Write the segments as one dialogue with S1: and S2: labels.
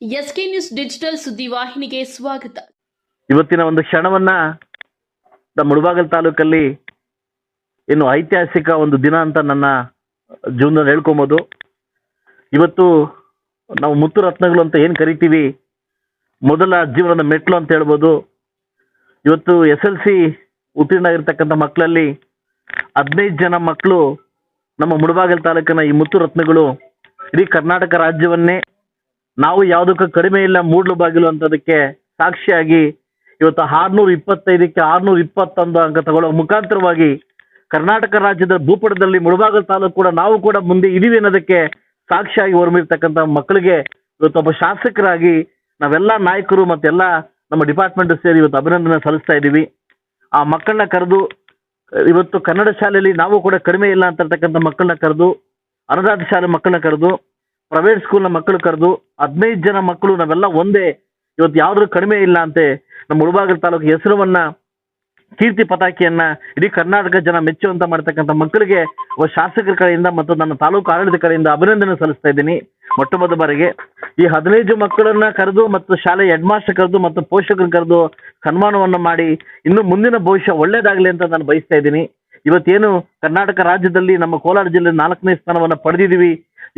S1: SK news digital ಸುದ್ದಿವಾಹಿನಿಗೆ ಸ್ವಾಗತ.
S2: ಇವತ್ತಿನ ಒಂದು ಕ್ಷಣವನ್ನ ನಮ್ಮ ಮುಳಬಾಗಲ್ ತಾಲೂಕಲ್ಲಿ ಏನು ಐತಿಹಾಸಿಕ ಒಂದು ದಿನ ಅಂತ ನನ್ನ ಜೀವನದಲ್ಲಿ ಹೇಳ್ಕೊಬೋದು. ಇವತ್ತು ನಾವು ಮುತ್ತು ರತ್ನಗಳು ಅಂತ ಏನು ಕರಿತೀವಿ, ಮೊದಲ ಜೀವನದ ಮೆಟ್ಲು ಅಂತ ಹೇಳ್ಬೋದು. ಇವತ್ತು ಎಸ್ ಎಲ್ ಸಿ ಉತ್ತೀರ್ಣ ಆಗಿರ್ತಕ್ಕಂಥ ಮಕ್ಕಳಲ್ಲಿ ಹದಿನೈದು ಜನ ಮಕ್ಕಳು ನಮ್ಮ ಮುಳಬಾಗಲ್ ತಾಲೂಕಿನ ಈ ಮುತ್ತು ರತ್ನಗಳು ಇಡೀ ಕರ್ನಾಟಕ ರಾಜ್ಯವನ್ನೇ ನಾವು ಯಾವುದಕ್ಕೂ ಕಡಿಮೆ ಇಲ್ಲ, ಮೂಡ್ಲು ಬಾಗಿಲು ಅಂತದಕ್ಕೆ ಸಾಕ್ಷಿಯಾಗಿ ಇವತ್ತು ಆರ್ನೂರ ಇಪ್ಪತ್ತೈದಕ್ಕೆ ಆರ್ನೂರ ಇಪ್ಪತ್ತೊಂದು ಅಂಕ ತಗೊಳ್ಳೋ ಮುಖಾಂತರವಾಗಿ ಕರ್ನಾಟಕ ರಾಜ್ಯದ ಭೂಪಟದಲ್ಲಿ ಮುಳಬಾಗಲ್ ತಾಲೂಕು ಕೂಡ ನಾವು ಕೂಡ ಮುಂದೆ ಇದೀವಿ ಅನ್ನೋದಕ್ಕೆ ಸಾಕ್ಷಿಯಾಗಿ ಹೊರಮಿರ್ತಕ್ಕಂಥ ಮಕ್ಕಳಿಗೆ ಇವತ್ತೊಬ್ಬ ಶಾಸಕರಾಗಿ ನಾವೆಲ್ಲ ನಾಯಕರು ಮತ್ತೆಲ್ಲ ನಮ್ಮ ಡಿಪಾರ್ಟ್ಮೆಂಟ್ ಸೇರಿ ಇವತ್ತು ಅಭಿನಂದನೆ ಸಲ್ಲಿಸ್ತಾ ಇದ್ದೀವಿ ಆ ಮಕ್ಕಳನ್ನ ಕರೆದು, ಇವತ್ತು ಕನ್ನಡ ಶಾಲೆಯಲ್ಲಿ ನಾವು ಕೂಡ ಕಡಿಮೆ ಇಲ್ಲ ಅಂತ ಮಕ್ಕಳನ್ನ ಕರೆದು ಅನುದಾನ ಶಾಲೆ ಮಕ್ಕಳನ್ನ ಕರೆದು ಪ್ರೈವೇಟ್ ಸ್ಕೂಲ್ನ ಮಕ್ಕಳು ಕರೆದು ಹದಿನೈದು ಜನ ಮಕ್ಕಳು ನಾವೆಲ್ಲ ಒಂದೇ. ಇವತ್ತು ಯಾವ್ದ್ರ ಕಡಿಮೆ ಇಲ್ಲ ಅಂತೆ. ನಮ್ಮ ಮುಳಬಾಗಿಲು ತಾಲೂಕು ಹೆಸರವನ್ನ, ಕೀರ್ತಿ ಪತಾಕಿಯನ್ನ, ಇಡೀ ಕರ್ನಾಟಕ ಜನ ಮೆಚ್ಚುವಂತ ಮಾಡ್ತಕ್ಕಂಥ ಮಕ್ಕಳಿಗೆ ಶಾಸಕರ ಕಡೆಯಿಂದ ಮತ್ತು ನನ್ನ ತಾಲೂಕು ಆಡಳಿತ ಕಡೆಯಿಂದ ಅಭಿನಂದನೆ ಸಲ್ಲಿಸ್ತಾ ಇದ್ದೀನಿ. ಮೊಟ್ಟ ಮೊದಲ ಬಾರಿಗೆ. ಈ ಹದಿನೈದು ಮಕ್ಕಳನ್ನ ಕರೆದು ಮತ್ತು ಶಾಲೆ ಹೆಡ್ ಮಾಸ್ಟರ್ ಕರೆದು ಮತ್ತು ಪೋಷಕರು ಕರೆದು ಸನ್ಮಾನವನ್ನ ಮಾಡಿ ಇನ್ನು ಮುಂದಿನ ಭವಿಷ್ಯ ಒಳ್ಳೇದಾಗಲಿ ಅಂತ ನಾನು ಬಯಸ್ತಾ ಇದ್ದೀನಿ. ಇವತ್ತೇನು ಕರ್ನಾಟಕ ರಾಜ್ಯದಲ್ಲಿ ನಮ್ಮ ಕೋಲಾರ ಜಿಲ್ಲೆ ನಾಲ್ಕನೇ ಸ್ಥಾನವನ್ನು ಪಡೆದಿದ್ದೀವಿ.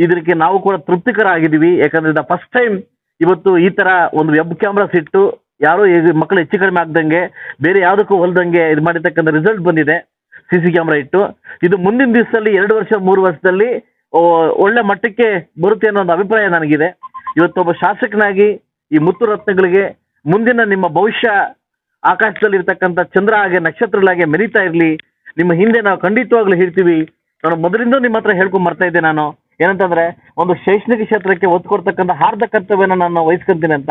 S2: ಇದಕ್ಕೆ ನಾವು ಕೂಡ ತೃಪ್ತಿಕರ ಆಗಿದ್ದೀವಿ ಯಾಕಂದ್ರೆ ಫಸ್ಟ್ ಟೈಮ್ ಇವತ್ತು ಈ ತರ ಒಂದು ವೆಬ್ ಕ್ಯಾಮ್ರಾಸ್ ಇಟ್ಟು ಯಾರು ಮಕ್ಕಳು ಹೆಚ್ಚು ಕಡಿಮೆ ಆಗ್ದಂಗೆ ಬೇರೆ ಯಾವುದಕ್ಕೂ ಹೊಲ್ದಂಗೆ ಇದು ಮಾಡಿರ್ತಕ್ಕಂಥ ರಿಸಲ್ಟ್ ಬಂದಿದೆ. ಸಿ ಸಿ ಕ್ಯಾಮ್ರಾ ಇಟ್ಟು. ಇದು ಮುಂದಿನ ದಿವಸದಲ್ಲಿ ಎರಡು ವರ್ಷ, ಮೂರು ವರ್ಷದಲ್ಲಿ ಒಳ್ಳೆ ಮಟ್ಟಕ್ಕೆ ಬರುತ್ತೆ ಅನ್ನೋ ಒಂದು ಅಭಿಪ್ರಾಯ ನನಗಿದೆ. ಇವತ್ತೊಬ್ಬ ಶಾಸಕನಾಗಿ ಈ ಮುತ್ತು ರತ್ನಗಳಿಗೆ ಮುಂದಿನ ನಿಮ್ಮ ಭವಿಷ್ಯ ಆಕಾಶದಲ್ಲಿ ಇರ್ತಕ್ಕಂಥ ಚಂದ್ರ ಹಾಗೆ ನಕ್ಷತ್ರಗಳಾಗೆ ಮೆರೀತಾ ಇರಲಿ. ನಿಮ್ಮ ಹಿಂದೆ ನಾವು ಖಂಡಿತವಾಗ್ಲೂ ಹೇಳ್ತೀವಿ. ನಾನು ಮೊದಲಿಂದ ನಿಮ್ಮ ಹತ್ರ ಹೇಳ್ಕೊಂಡ್ ಬರ್ತಾ ಇದ್ದೆ ನಾನು. ಏನಂತಂದ್ರೆ, ಒಂದು ಶೈಕ್ಷಣಿಕ ಕ್ಷೇತ್ರಕ್ಕೆ ಒತ್ತು ಕೊಡ್ತಕ್ಕಂಥ ಹಾರ್ದ ಕರ್ತವ್ಯನ ನಾನು ವಹಿಸ್ಕೊಂತೀನಿ ಅಂತ,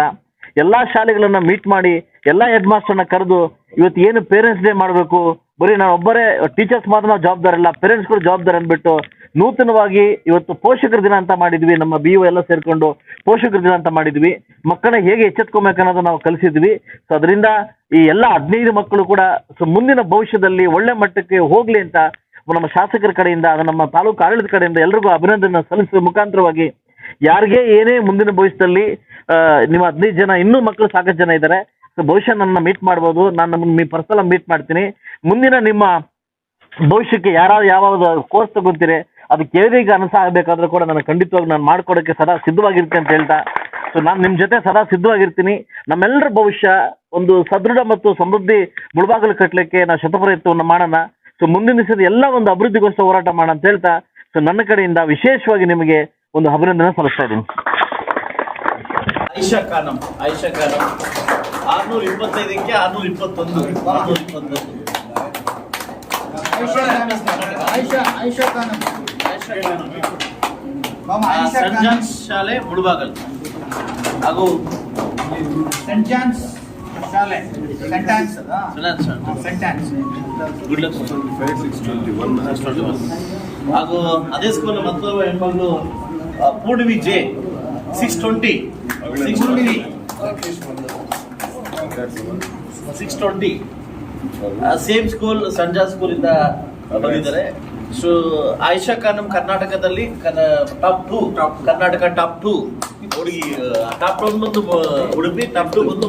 S2: ಎಲ್ಲಾ ಶಾಲೆಗಳನ್ನ ಮೀಟ್ ಮಾಡಿ, ಎಲ್ಲಾ ಹೆಡ್ ಮಾಸ್ಟರ್ನ ಕರೆದು, ಇವತ್ತು ಏನು ಪೇರೆಂಟ್ಸ್ ಡೇ ಮಾಡಬೇಕು, ಬರೀ ನಾವು ಒಬ್ಬರೇ ಟೀಚರ್ಸ್ ಮಾತ್ರ ನಾವು ಜವಾಬ್ದಾರ ಇಲ್ಲ ಪೇರೆಂಟ್ಸ್ಗಳು ಜವಾಬ್ದಾರ ಅಂದ್ಬಿಟ್ಟು, ನೂತನವಾಗಿ ಇವತ್ತು ಪೋಷಕರ ದಿನ ಅಂತ ಮಾಡಿದ್ವಿ, ನಮ್ಮ ಬಿ ಎಲ್ಲ ಸೇರ್ಕೊಂಡು ಪೋಷಕರ ದಿನ ಅಂತ ಮಾಡಿದ್ವಿ. ಮಕ್ಕಳನ್ನ ಹೇಗೆ ಎಚ್ಚೆತ್ಕೊಬೇಕನ್ನೋದು ನಾವು ಕಲಿಸಿದ್ವಿ. ಸೊ ಅದರಿಂದ ಈ ಎಲ್ಲ ಹದಿನೈದು ಮಕ್ಕಳು ಕೂಡ, ಸೊ, ಮುಂದಿನ ಭವಿಷ್ಯದಲ್ಲಿ ಒಳ್ಳೆ ಮಟ್ಟಕ್ಕೆ ಹೋಗ್ಲಿ ಅಂತ ನಮ್ಮ ಶಾಸಕರ ಕಡೆಯಿಂದ, ಅದು ನಮ್ಮ ತಾಲೂಕು ಆಡಳಿತ ಕಡೆಯಿಂದ ಎಲ್ರಿಗೂ ಅಭಿನಂದನೆ ಸಲ್ಲಿಸುವ ಮುಖಾಂತರವಾಗಿ ಯಾರಿಗೆ ಏನೇ ಮುಂದಿನ ಭವಿಷ್ಯದಲ್ಲಿ ನಿಮ್ಮ ಹದಿನೈದು ಜನ, ಇನ್ನೂ ಮಕ್ಕಳು ಸಾಕಷ್ಟು ಜನ ಇದ್ದಾರೆ. ಸೊ ಬಹುಶಃ ನನ್ನ ಮೀಟ್ ಮಾಡ್ಬೋದು. ನಾನು ನಿಮ್ಮ ಪರ್ಸನಲ್ ಮೀಟ್ ಮಾಡ್ತೀನಿ. ಮುಂದಿನ ನಿಮ್ಮ ಭವಿಷ್ಯಕ್ಕೆ ಯಾರು ಯಾವ ಕೋರ್ಸ್ ತಗೊಂತೀರಿ ಅದಕ್ಕೆ ಏನಿಗೆ ಅನಸ ಆಗಬೇಕಾದ್ರೂ ಕೂಡ ನಾನು ಖಂಡಿತವಾಗಿ ನಾನು ಮಾಡ್ಕೊಡೋಕ್ಕೆ ಸದಾ ಸಿದ್ಧವಾಗಿರ್ತೀನಿ ಅಂತ ಹೇಳ್ತಾ, ಸೊ, ನಾನು ನಿಮ್ಮ ಜೊತೆ ಸದಾ ಸಿದ್ಧವಾಗಿರ್ತೀನಿ. ನಮ್ಮೆಲ್ಲರ ಭವಿಷ್ಯ ಒಂದು ಸದೃಢ ಮತ್ತು ಸಮೃದ್ಧಿ ಮುಳುಬಾಗಲು ಕಟ್ಟಲಿಕ್ಕೆ ನಾವು ಶತಪ್ರಯತ್ನವನ್ನು ಮಾಡೋಣ. ಸೊ ಮುಂದಿನ ದಿವಸದ ಎಲ್ಲ ಒಂದು ಅಭಿವೃದ್ಧಿಗೋಸ್ಕರ ಹೋರಾಟ ಮಾಡ ಅಂತ ಹೇಳ್ತಾ ಸೊ ನನ್ನ ಕಡೆಯಿಂದ ವಿಶೇಷವಾಗಿ ನಿಮಗೆ ಒಂದು ಅಭಿನಂದನೆ ಸಲ್ಲಿಸ್ತಾ ಇದ್ದೀನಿ.
S3: ಆಯಿಷಾ ಖಾನಂ ಆಯಿಷಾ ಖಾನಂ. ಆರ್ನೂರ ಇಪ್ಪತ್ತೈದಕ್ಕೆ ಆರ್ನೂರ ಇಪ್ಪತ್ತೊಂದು ಆರ್ನೂರ ಇಪ್ಪತ್ತೊಂದು. ಜಾನ್ಸ್ ಶಾಲೆ ಮುಳುಬಾಗಲ್. ಹಾಗೂ
S4: ಸೆಂಟ್ ಜಾನ್ಸ್ ಶಾಲೆ.
S3: ಶಾಲೆ.
S4: ಸೆಂಟಾನ್ಸ್
S3: ಗುಡ್ ಲಕ್ ಹಾಗೂ ಅದೇ ಸ್ಕೂಲ್ ಮತ್ತೊಬ್ಬ ಹೆಣ್ಮಗಳು ಪೂರ್ಣವಿ ಪೂರ್ಣಿಮಿ J six twenty six twenty six twenty same school Sanja school ಇಂದ ಬಂದಿದ್ದಾರೆ. ಸೊ ಆಯಿಷಾ ಖಾನಂ ಕರ್ನಾಟಕದಲ್ಲಿ top two Karnataka top two ಹುಡುಗಿ ಟಾಪ್ ಬಂದು ಉಡುಪಿ ಟಾಪ್ ಟೂ ಬಂದು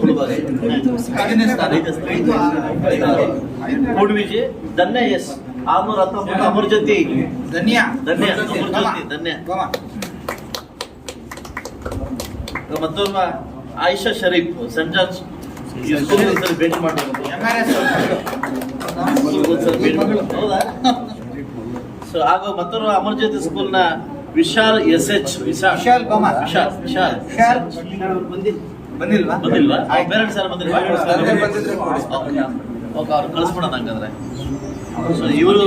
S3: ಜೆ ಧನ್ಯ ಎಸ್. ಆರ್ನೂರ ಹತ್ತೊಂಬತ್ತು ಅಮರ್ ಜೊತೆ
S4: ಧನ್ಯ.
S3: ಧನ್ಯ ಜ್ಯೋತಿ. ಧನ್ಯ. ಮತ್ತೊಬ್ಬ ಆಯಿಷಾ ಶರೀಫ್ ಒಂದ್ಸರಿ ಭೇಟಿ ಮಾಡಬೇಕು ಭೇಟಿ ಹೌದಾ? ಸೊ ಹಾಗೂ ಮತ್ತೊಬ್ಬ ಅಮರ್ ಜ್ಯೋತಿ ಸ್ಕೂಲ್ನ ವಿಶಾಲ್ ಎಸ್ ಎಚ್ ವಿಶಾಲ್.
S4: ವಿಶಾಲ್.
S3: ವಿಶಾಲ್ ವಿಶಾಲ್.
S4: ವಿಶಾಲ್ ಬಂದಿಲ್ವಾ?
S3: ಬಂದಿಲ್ವಾ?
S4: ಆಯ್ತು.
S3: ಪೇರೆಂಟ್ಸ್ ಯಾರು ಬಂದಿಲ್ವಾ?
S4: ಅದೇ ಬಂದಿದ್ರೆ ಕೊಡಿ.
S3: ಓಕೆ ಅವ್ರು ಕಳಿಸ್ಬಿಡೋಣ ಹಂಗಾದ್ರೆ. ಸೊ ಇವರು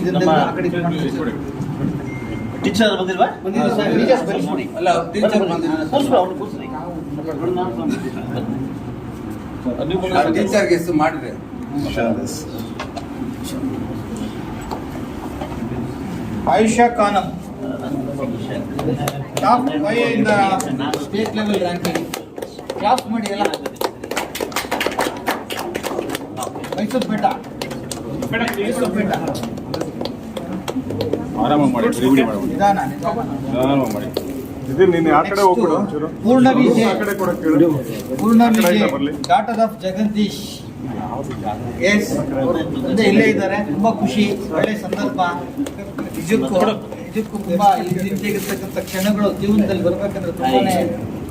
S4: ಇದನ್ನ
S3: ನಮ್ಮ-
S4: ಆ ಕಡೆ ಇದು ಮಾಡ್ಕೊಳ್ಳಿ.
S3: ಟೀಚರ್ ಬಂದಿಲ್ವಾ?
S4: ಬಂದಿಲ್ಲ ಸರ್.
S3: ಅಲ್ಲ ಟೀಚರ್ ಬಂದಿದ್ರು ಕೂರ್ಸ್ಬಿಡು, ಅವ್ರನ್ನ ಕೂರ್ಸ್ರಿ. ನೀವು ಬಂದ್ರೆ
S5: ಟೀಚರ್ಗೆ ಎಷ್ಟು ಮಾಡಿದ್ರೆ
S4: Ayesha Khanam top five state level ranking class ಮಾಡಿ ಎಲ್ಲ. ಮೈಸೂರು ಬೆಟ್ಟ ಮೈಸೂರು ಬೆಟ್ಟ
S6: ಆರಾಮಾಗಿ ಮಾಡಿ
S4: ನಿಧಾನ
S6: ಆರಾಮ ಮಾಡಿ.
S5: ಇದು ಆ ಕಡೆ ಹೋಗ್ಬಿಡು ಒಂಚೂರು?
S4: ಪೂರ್ಣ ವಿಜಯ್.
S5: ಆ ಕಡೆ ಕೊಡಕ್ಕೆ ಹೇಳು.
S4: ಪೂರ್ಣ
S5: ಆ ಕಡೆ
S4: Vijay. Daughter of Jagadish S ಇಲ್ಲೇ ಇದ್ದಾರೆ. ತುಂಬಾ ಖುಷಿ. ಒಳ್ಳೆ ಸಂದರ್ಭ. ನಿಜಕ್ಕೂ ನಿಜಕ್ಕೂ ತುಂಬಾ ಈ ರೀತಿಯಾಗಿರ್ತಕ್ಕಂಥ ಕ್ಷಣಗಳು ಜೀವನದಲ್ಲಿ ಬರ್ಬೇಕಂದ್ರೆ ತುಂಬಾನೇ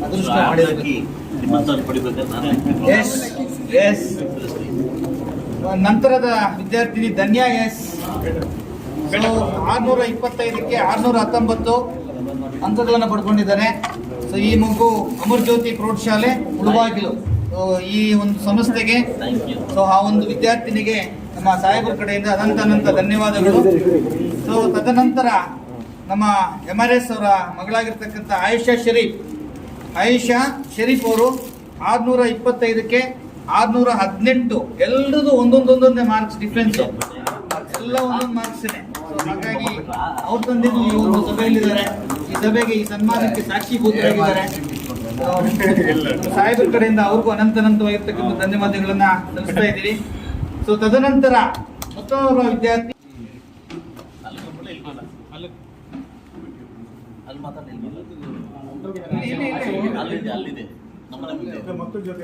S4: ಅದೃಷ್ಟ ಮಾಡಿದಕ್ಕೆ
S3: ನಿಮ್ಮಂತವ್ರು ಪಡಿಬೇಕಂತ
S4: ನಂತರದ ವಿದ್ಯಾರ್ಥಿನಿ ಧನ್ಯಾ ಎಸ್ ಆರ್ನೂರ ಇಪ್ಪತ್ತೈದಕ್ಕೆ ಆರ್ನೂರ ಹತ್ತೊಂಬತ್ತು ಅಂಕಗಳನ್ನು ಪಡ್ಕೊಂಡಿದ್ದಾರೆ ಸೊ ಈ ಮಗು ಅಮರ್ ಜ್ಯೋತಿ ಪ್ರೌಢಶಾಲೆ ಉಳುವಾಗಿಲು ಈ ಒಂದು ಸಂಸ್ಥೆಗೆ ಸೊ ಆ ಒಂದು ವಿದ್ಯಾರ್ಥಿನಿಗೆ ನಮ್ಮ ಸಾಹೇಬರ ಕಡೆಯಿಂದ ಅನಂತ ಅನಂತ ಧನ್ಯವಾದಗಳು. ಸೊ ತದನಂತರ ನಮ್ಮ ಎಂ ಆರ್ ಎಸ್ ಅವರ ಮಗಳಾಗಿರ್ತಕ್ಕಂಥ ಆಯುಷಾ ಶರೀಫ್. ಆಯುಷಾ ಶರೀಫ್ ಅವರು ಆರ್ನೂರ ಇಪ್ಪತ್ತೈದಕ್ಕೆ ಆರ್ನೂರ ಹದಿನೆಂಟು ಎಲ್ಲರದು ಒಂದೊಂದೊಂದೊಂದೇ ಮಾರ್ಕ್ಸ್ ಡಿಫ್ರೆನ್ಸ್ ಎಲ್ಲ ಒಂದೊಂದು ಮಾರ್ಕ್ಸ್ ಹಾಗಾಗಿ ಅವ್ರ ತಂದೆನೂ ಈ ಒಂದು ಸಭೆಯಲ್ಲಿದ್ದಾರೆ. ಈ ಸಭೆಗೆ ಈ ಸನ್ಮಾನಕ್ಕೆ ಸಾಕ್ಷೀಭೂತರಾಗಿದ್ದಾರೆ ಆ, ಸಾಹೇಬರ ಕಡೆಯಿಂದ ಅವ್ರಿಗೂ ಅನಂತ ಅನಂತವಾಗಿರ್ತಕ್ಕಂಥ ಧನ್ಯವಾದಗಳನ್ನ ಸಲ್ಲಿಸ್ತಾ ಇದ್ದೀವಿ. ಸೊ ತದನಂತರ ಮತ್ತೊಬ್ಬ ವಿದ್ಯಾರ್ಥಿ
S3: ಅಲ್ಲಿ ಮಾತಾಡಿ ಅಲ್ಲಿದೆ ಅಲ್ಲಿದೆ. ನಮ್ಮನೆ ಮುಂದೆ.
S5: ಮಕ್ಕಳ ಜೊತೆ